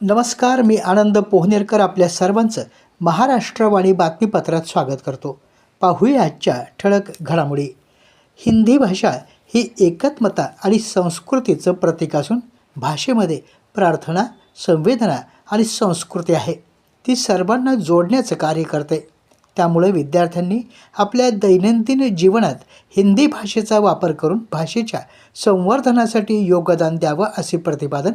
नमस्कार मी आनंद पोहनेरकर आपल्या सर्वांचं महाराष्ट्रवाणी बातमीपत्रात स्वागत करतो. पाहूया आजच्या ठळक घडामोडी. हिंदी भाषा ही एकत्मता आणि संस्कृतीचं प्रतीक असून भाषेमध्ये प्रार्थना संवेदना आणि संस्कृती आहे. ती सर्वांना जोडण्याचं कार्य करते. त्यामुळे विद्यार्थ्यांनी आपल्या दैनंदिन जीवनात हिंदी भाषेचा वापर करून भाषेच्या संवर्धनासाठी योगदान द्यावं असे प्रतिपादन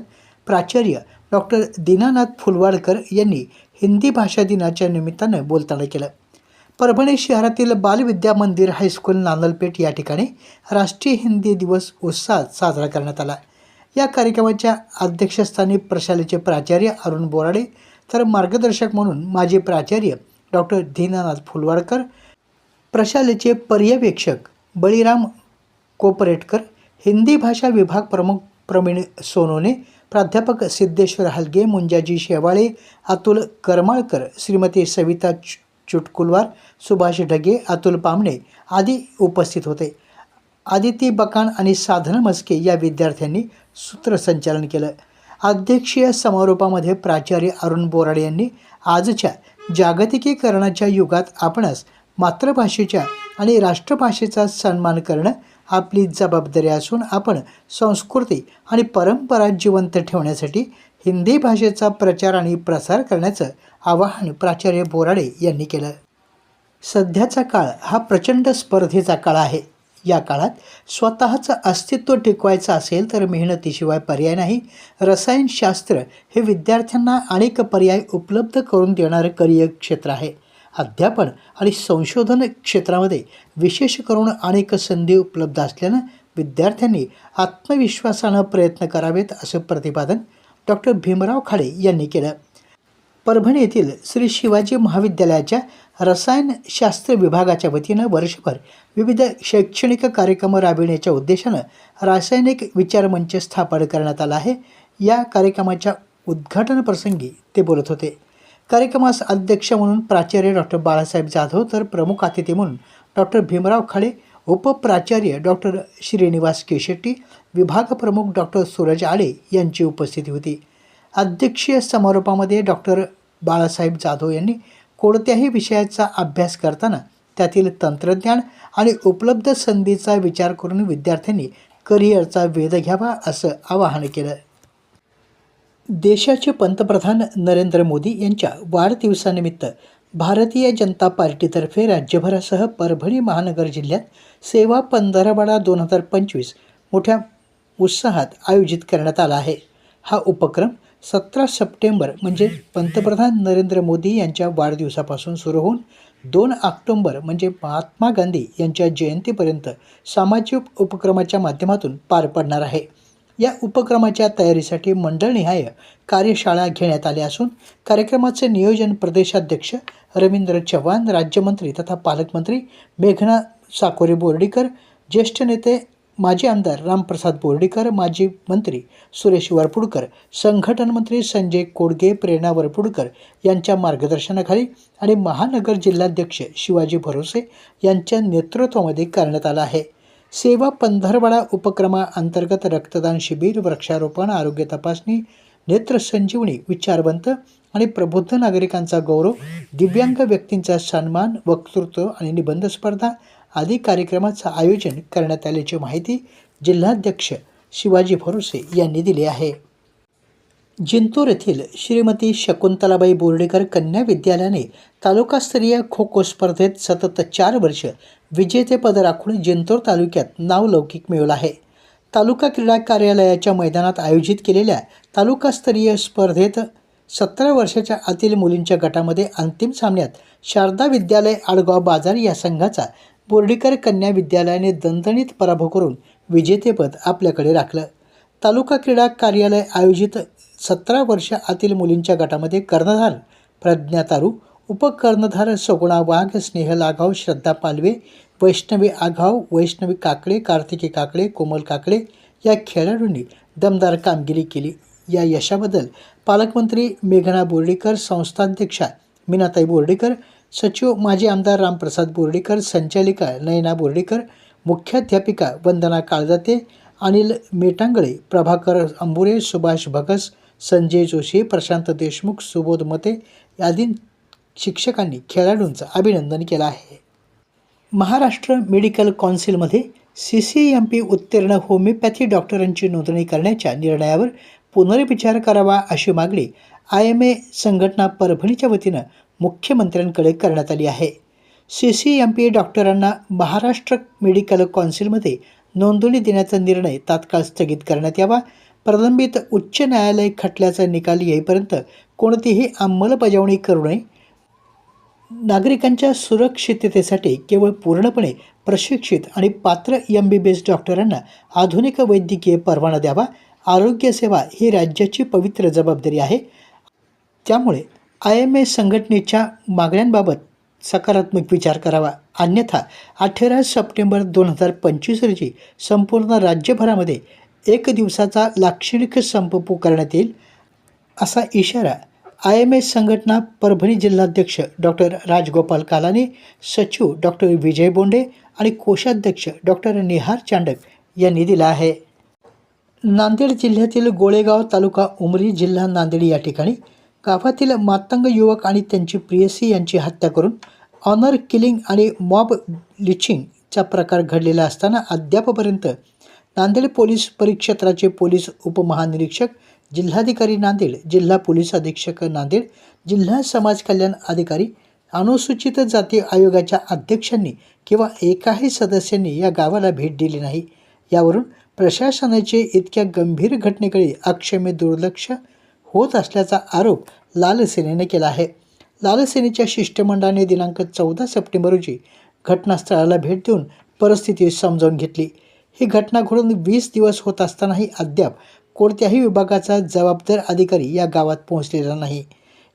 प्राचार्य डॉक्टर दीनानाथ फुलवाडकर यांनी हिंदी भाषा दिनाच्या निमित्तानं बोलताना केलं. परभणी शहरातील बालविद्या मंदिर हायस्कूल नानलपेठ या ठिकाणी राष्ट्रीय हिंदी दिवस उत्साहात साजरा करण्यात आला. या कार्यक्रमाच्या अध्यक्षस्थानी प्रशालेचे प्राचार्य अरुण बोराडे तर मार्गदर्शक म्हणून माजी प्राचार्य डॉक्टर दीनानाथ फुलवाडकर प्रशालेचे पर्यवेक्षक बळीराम कोपरेटकर हिंदी भाषा विभाग प्रमुख प्रवीण सोनोने प्राध्यापक सिद्धेश्वर हलगे मुंजाजी शेवाळे अतुल करमाळकर श्रीमती सविता चु चुटकुलवार सुभाष ढगे अतुल पामणे आदी उपस्थित होते. आदिती बकाण आणि साधना मस्के या विद्यार्थ्यांनी सूत्रसंचालन केलं. अध्यक्षीय समारोपामध्ये प्राचार्य अरुण बोराडे यांनी आजच्या जागतिकीकरणाच्या युगात आपणास मातृभाषेच्या आणि राष्ट्रभाषेचा सन्मान करणं आपली जबाबदारी असून आपण संस्कृती आणि परंपरा जिवंत ठेवण्यासाठी हिंदी भाषेचा प्रचार आणि प्रसार करण्याचं आवाहन प्राचार्य बोराडे यांनी केलं. सध्याचा काळ हा प्रचंड स्पर्धेचा काळ आहे. या काळात स्वतःचं अस्तित्व टिकवायचं असेल तर मेहनतीशिवाय पर्याय नाही. रसायनशास्त्र हे विद्यार्थ्यांना अनेक पर्याय उपलब्ध करून देणारं करिअर क्षेत्र आहे. अध्यापन आणि संशोधन क्षेत्रामध्ये विशेष करून अनेक संधी उपलब्ध असल्यानं विद्यार्थ्यांनी आत्मविश्वासानं प्रयत्न करावेत असं प्रतिपादन डॉक्टर भीमराव खाडे यांनी केलं. परभणी येथील श्री शिवाजी महाविद्यालयाच्या रसायनशास्त्र विभागाच्या वतीनं वर्षभर विविध शैक्षणिक कार्यक्रम राबविण्याच्या उद्देशानं रासायनिक विचारमंच स्थापन करण्यात आला आहे. या कार्यक्रमाच्या उद्घाटनप्रसंगी ते बोलत होते. कार्यक्रमास अध्यक्ष म्हणून प्राचार्य डॉक्टर बाळासाहेब जाधव तर प्रमुख अतिथी म्हणून डॉक्टर भीमराव खाडे उपप्राचार्य डॉक्टर श्रीनिवास केशेट्टी विभाग प्रमुख डॉक्टर सूरज आळे यांची उपस्थिती होती. अध्यक्षीय समारोपामध्ये डॉक्टर बाळासाहेब जाधव यांनी कोणत्याही विषयाचा अभ्यास करताना त्यातील तंत्रज्ञान आणि उपलब्ध संधीचा विचार करून विद्यार्थ्यांनी करिअरचा वेध घ्यावा असं आवाहन केलं. देशाचे पंतप्रधान नरेंद्र मोदी यांच्या वाढदिवसानिमित्त भारतीय जनता पार्टीतर्फे राज्यभरासह परभणी महानगर जिल्ह्यात सेवा पंधरवडा दोन हजार पंचवीस मोठ्या उत्साहात आयोजित करण्यात आला आहे. हा उपक्रम सतरा सप्टेंबर म्हणजे पंतप्रधान नरेंद्र मोदी यांच्या वाढदिवसापासून सुरू होऊन दोन ऑक्टोंबर म्हणजे महात्मा गांधी यांच्या जयंतीपर्यंत सामाजिक उपक्रमाच्या माध्यमातून पार पडणार आहे. या उपक्रमाच्या तयारीसाठी मंडळनिहाय कार्यशाळा घेण्यात आल्या असून कार्यक्रमाचे नियोजन प्रदेशाध्यक्ष रवींद्र चव्हाण राज्यमंत्री तथा पालकमंत्री मेघना साकोरे बोर्डीकर ज्येष्ठ नेते माजी आमदार रामप्रसाद बोर्डीकर माजी मंत्री सुरेश वरपुडकर संघटन मंत्री संजय कोडगे प्रेरणा वरपुडकर यांच्या मार्गदर्शनाखाली आणि महानगर जिल्हाध्यक्ष शिवाजी भरोसे यांच्या नेतृत्वामध्ये करण्यात आला आहे. सेवा पंधरवडा उपक्रमाअंतर्गत रक्तदान शिबिर वृक्षारोपण आरोग्य तपासणी नेत्रसंजीवनी विचारवंत आणि प्रबुद्ध नागरिकांचा गौरव दिव्यांग व्यक्तींचा सन्मान वक्तृत्व आणि निबंध स्पर्धा आदी कार्यक्रमाचं आयोजन करण्यात आल्याची माहिती जिल्हाध्यक्ष शिवाजी भरोसे यांनी दिली आहे. जिंतूर येथील श्रीमती शकुंतलाबाई बोर्डेकर कन्या विद्यालयाने तालुकास्तरीय खो खो स्पर्धेत सतत चार वर्ष विजेतेपद राखून जिंतूर तालुक्यात नावलौकिक मिळवलं आहे. तालुका क्रीडा कार्यालयाच्या मैदानात आयोजित केलेल्या तालुकास्तरीय स्पर्धेत सतरा वर्षाच्या आतील मुलींच्या गटामध्ये अंतिम सामन्यात शारदा विद्यालय आडगाव बाजार या संघाचा बोर्डीकर कन्या विद्यालयाने दणदणीत पराभव करून विजेतेपद आपल्याकडे राखलं. तालुका क्रीडा कार्यालय आयोजित सतरा वर्ष आतील मुलींच्या गटामध्ये कर्णधार प्रज्ञा तारू उपकर्णधार सगुणा वाघ स्नेहल आघाव श्रद्धा पालवे वैष्णवी आघाव वैष्णवी काकडे कार्तिकी काकडे कोमल काकडे या खेळाडूंनी दमदार कामगिरी केली. या यशाबद्दल पालकमंत्री मेघना बोर्डीकर संस्थाध्यक्षा मीनाताई बोर्डीकर सचिव माजी आमदार रामप्रसाद बोर्डीकर संचालिका नयना बोर्डीकर मुख्याध्यापिका वंदना काळदाते अनिल मेटांगळे प्रभाकर अंबुरे सुभाष भगस संजय जोशी प्रशांत देशमुख सुबोध मते आदी शिक्षकांनी खेळाडूंचं अभिनंदन केलं आहे. महाराष्ट्र मेडिकल कौन्सिलमध्ये सी सी एम पी उत्तीर्ण होमिओपॅथी डॉक्टरांची नोंदणी करण्याच्या निर्णयावर पुनर्विचार करावा अशी मागणी आय एम ए संघटना परभणीच्या वतीनं मुख्यमंत्र्यांकडे करण्यात आली आहे. सी सी एम पी डॉक्टरांना महाराष्ट्र मेडिकल कौन्सिलमध्ये नोंदणी देण्याचा निर्णय तात्काळ स्थगित करण्यात यावा. प्रलंबित उच्च न्यायालय खटल्याचा निकाल येईपर्यंत कोणतीही अंमलबजावणी करू नये. नागरिकांच्या सुरक्षिततेसाठी केवळ पूर्णपणे प्रशिक्षित आणि पात्र एम बी बी एस डॉक्टरांना आधुनिक वैद्यकीय परवाना द्यावा. आरोग्यसेवा ही राज्याची पवित्र जबाबदारी आहे. त्यामुळे आय एम ए संघटनेच्या मागण्यांबाबत सकारात्मक विचार करावा. अन्यथा अठरा सप्टेंबर दोन हजार पंचवीस रोजी संपूर्ण राज्यभरामध्ये एक दिवसाचा लाक्षणिक संप पुकारण्यात येईल असा इशारा आय एम एस संघटना परभणी जिल्हाध्यक्ष डॉक्टर राजगोपाल कालाने सचिव डॉक्टर विजय बोंडे आणि कोषाध्यक्ष डॉक्टर निहार चांडक यांनी दिला आहे. नांदेड जिल्ह्यातील गोळेगाव तालुका उमरी जिल्हा नांदेड या ठिकाणी गावातील मातंग युवक आणि त्यांची प्रियसी यांची हत्या करून ऑनर किलिंग आणि मॉब लिचिंगचा प्रकार घडलेला असताना अद्यापपर्यंत नांदेड पोलीस परिक्षेत्राचे पोलीस उपमहानिरीक्षक जिल्हाधिकारी नांदेड जिल्हा पोलीस अधीक्षक नांदेड जिल्हा समाज कल्याण अधिकारी अनुसूचित जाती आयोगाच्या अध्यक्षांनी किंवा एकाही सदस्यांनी या गावाला भेट दिली नाही. यावरून प्रशासनाचे इतक्या गंभीर घटनेकडे अक्षम्य दुर्लक्ष होत असल्याचा आरोप लाल सेनेने केला आहे. लाल सेनेच्या शिष्टमंडळाने दिनांक चौदा सप्टेंबर रोजी घटनास्थळाला भेट देऊन परिस्थिती समजावून घेतली. ही घटना घडून वीस दिवस होत असतानाही अद्याप कोणत्याही विभागाचा जबाबदार अधिकारी या गावात पोहोचलेला नाही.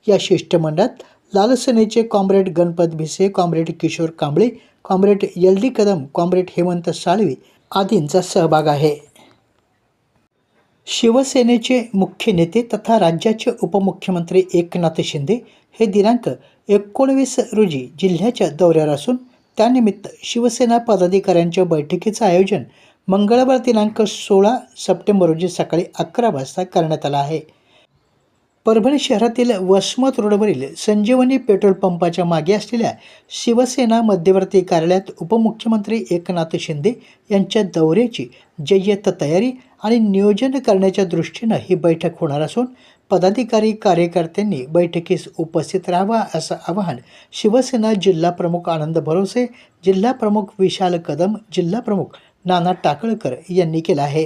या शिष्टमंडळात लालसेनेचे comrade Ganpat Bhise comrade Kishor Kamble comrade L D Kadam comrade Hemant Salvi आदींचा सहभाग आहे. शिवसेनेचे मुख्य नेते तथा राज्याचे उपमुख्यमंत्री एकनाथ शिंदे हे दिनांक एकोणवीस रोजी जिल्ह्याच्या दौऱ्यावर असून त्यानिमित्त शिवसेना पदाधिकाऱ्यांच्या बैठकीचं आयोजन मंगळवार दिनांक सोळा सप्टेंबर रोजी सकाळी अकरा वाजता करण्यात आलं आहे. परभणी शहरातील वसमत रोडवरील संजीवनी पेट्रोल पंपाच्या मागे असलेल्या शिवसेना मध्यवर्ती कार्यालयात उपमुख्यमंत्री एकनाथ शिंदे यांच्या दौऱ्याची जय्यत तयारी आणि नियोजन करण्याच्या दृष्टीनं ही बैठक होणार असून पदाधिकारी कार्यकर्त्यांनी बैठकीस उपस्थित राहावा असं आवाहन शिवसेना जिल्हा प्रमुख आनंद भरोसे जिल्हा प्रमुख विशाल कदम जिल्हा प्रमुख नाना टाकळकर यांनी केलं आहे.